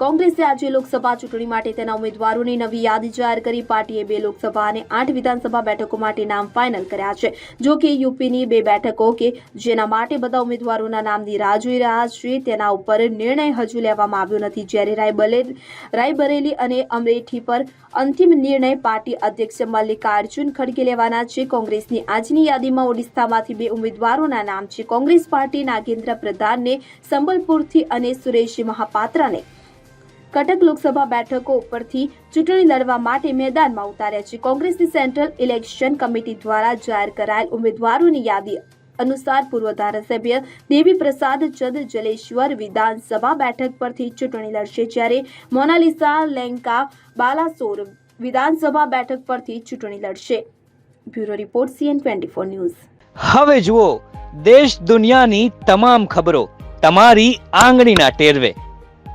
કોંગ્રેસે આજે લોકસભા ચૂંટણી માટે તેના ઉમેદવારોની નવી યાદી જાહેર કરી. પાર્ટીએ બે લોકસભા અને આઠ વિધાનસભા બેઠકો માટે નામ ફાઇનલ કર્યા છે. જો કે યુપીની બે બેઠકો કે જેના માટે બધા ઉમેદવારોના નામની રાહ જોઈ રહ્યા છે, તેના ઉપર નિર્ણય હજુ લેવામાં આવ્યો નથી. જ્યારે રાયબલે, રાયબરેલી અને અમરેઠી પર અંતિમ નિર્ણય પાર્ટી અધ્યક્ષ મલ્લિકાર્જુન ખડગે લેવાના છે. કોંગ્રેસની આજની યાદીમાં ઓડિશામાંથી બે ઉમેદવારોના નામ છે. કોંગ્રેસ પાર્ટી નાગેન્દ્ર પ્રધાનને સંબલપુરથી અને સુરેશ મહાપાત્રને કટક લોકસભા બેઠકો ઉપરથી ચૂંટણી લડવા માટે મેદાનમાં ઉતાર્યા છે. કોંગ્રેસની સેન્ટ્રલ ઇલેક્શન કમિટી દ્વારા જાહેર કરાયેલ ઉમેદવારોની યાદી અનુસાર પૂર્વ ધારાસભ્ય દેવી પ્રસાદ ચંદ જલેશ્વર વિધાનસભા બેઠક પરથી ચૂંટણી લડશે જ્યારે મોનાલિસા લેંકા બાલાસોર વિધાનસભા બેઠક પરથી ચૂંટણી લડશે. Bureau report CN twenty four news. હવે જુઓ, દેશ દુનિયાની તમામ ખબરો તમારી આંગળીના ટેરવે.